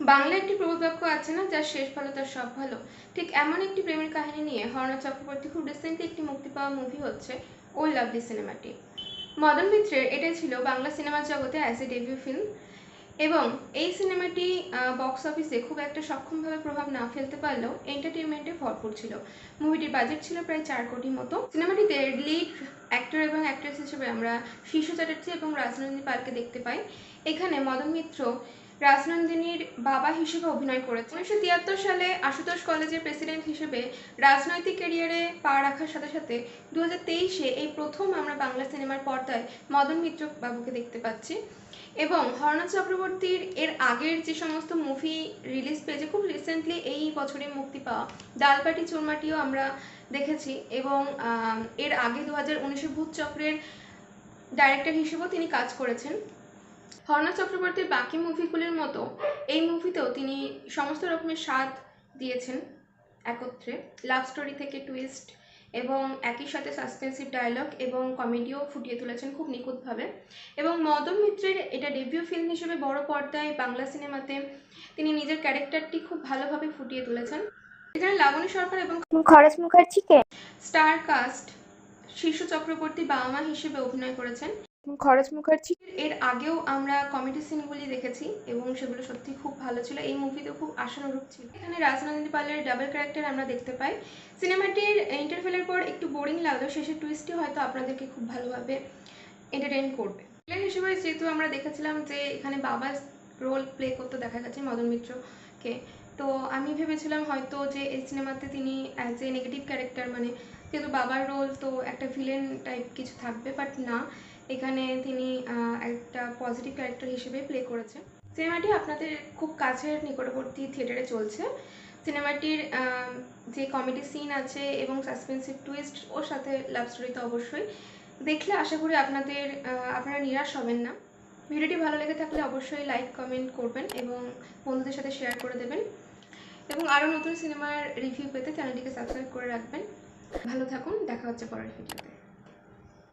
বাংলা একটি প্রবাদ বাক্য আছে না, যার শেষ ভালো, তার সব ভালো। ঠিক এমন একটি প্রেমের কাহিনী নিয়ে হরনাথ চক্রবর্তী খুব রিসেন্টলি একটি মুক্তি পাওয়া মুভি হচ্ছে, ওই লাভলি সিনেমাটি মদন মিত্রের এটাই ছিল বাংলা সিনেমা জগতে অ্যাজ এ ডেবিউ ফিল্ম এবং এই সিনেমাটি বক্স অফিসে খুব একটা সক্ষমভাবে প্রভাব না ফেলতে পারলেও এন্টারটেনমেন্টে ভরপুর ছিল। মুভিটির বাজেট ছিল প্রায় চার কোটি মতো। সিনেমাটিতে লিড অ্যাক্টর এবং অ্যাক্ট্রেস হিসেবে আমরা শীর্ষ চ্যাটার্জি এবং রাজনন্দিনী পালকে দেখতে পাই। এখানে মদন মিত্র রাজনন্দিনীর বাবা হিসেবে অভিনয় করেছে উনিশশো তিয়াত্তর সালে আশুতোষ কলেজের প্রেসিডেন্ট হিসেবে রাজনৈতিক ক্যারিয়ারে পা রাখার সাথে সাথে দু তেইশে এই প্রথম আমরা বাংলা সিনেমার পর্দায় মদন মিত্র বাবুকে দেখতে পাচ্ছি। এবং হরনাথ চক্রবর্তীর এর আগের যে সমস্ত মুভি রিলিজ পেয়েছে, খুব রিসেন্টলি এই বছরে মুক্তি পাওয়া ডালপাটি চুরমাটিও আমরা দেখেছি। এবং এর আগে দু হাজার উনিশে ভূত চক্রের ডাইরেক্টর হিসেবেও তিনি কাজ করেছেন। হরনাথ চক্রবর্তীর বাকি মুভিগুলির মতো এই মুভিতেও তিনি সমস্ত রকমের স্বাদ দিয়েছেন একত্রে। লাভ স্টোরি থেকে টুইস্ট এবং একই সাথে সাসপেন্সিভ ডায়লগ এবং কমেডিও ফুটিয়ে তুলেছেন খুব নিখুঁতভাবে। এবং মদন মিত্রের এটা ডেবিউ ফিল্ম হিসেবে বড় পর্দায় বাংলা সিনেমাতে তিনি নিজের ক্যারেক্টারটি খুব ভালোভাবে ফুটিয়ে তুলেছেন। এখানে লাবণী সরকার এবং খরচ মুখার্জিকে স্টার কাস্ট শীর্ষ চক্রবর্তী বাবা মা হিসেবে অভিনয় করেছেন। খরচ মুখার্জি। এর আগেও আমরা কমেডি সিনগুলি দেখেছি এবং সেগুলো সত্যি খুব ভালো ছিল। এই মুভিতে খুব আশানুরূপ ছিল। এখানে রাজনন্দিনী পালের ডাবল ক্যারেক্টার আমরা দেখতে পাই। সিনেমাটির ইন্টারভেলের পর একটু বোরিং লাগলেও শেষের টুইস্টটি হয়তো আপনাদেরকে খুব ভালোভাবে এন্টারটেইন করবে। ভিলেন হিসেবে যেহেতু আমরা দেখেছিলাম যে এখানে বাবা রোল প্লে করতে দেখা গেছে মদন মিত্রকে, তো আমি ভেবেছিলাম হয়তো যে এই সিনেমাতে তিনি অ্যাজ এ নেগেটিভ ক্যারেক্টার মানে যেহেতু বাবার রোল তো একটা ভিলেন টাইপ কিছু থাকবে বাট না। এখানে তিনি একটা পজিটিভ ক্যারেক্টার হিসেবে প্লে করেছে সিনেমাটি আপনাদের খুব কাছের, নিকটবর্তী থিয়েটারে চলছে। সিনেমাটির যে কমেডি সিন আছে এবং সাসপেন্সিভ টুইস্ট ওর সাথে লাভ স্টোরি তো অবশ্যই। দেখলে আশা করি আপনাদের আপনারা নিরাশ হবেন না। ভিডিওটি ভালো লেগে থাকলে অবশ্যই লাইক কমেন্ট করবেন এবং বন্ধুদের সাথে শেয়ার করে দেবেন। এবং আরও নতুন সিনেমার রিভিউ পেতে চ্যানেলটিকে সাবস্ক্রাইব করে রাখবেন। ভালো থাকুন, দেখা হচ্ছে পরের ভিডিওতে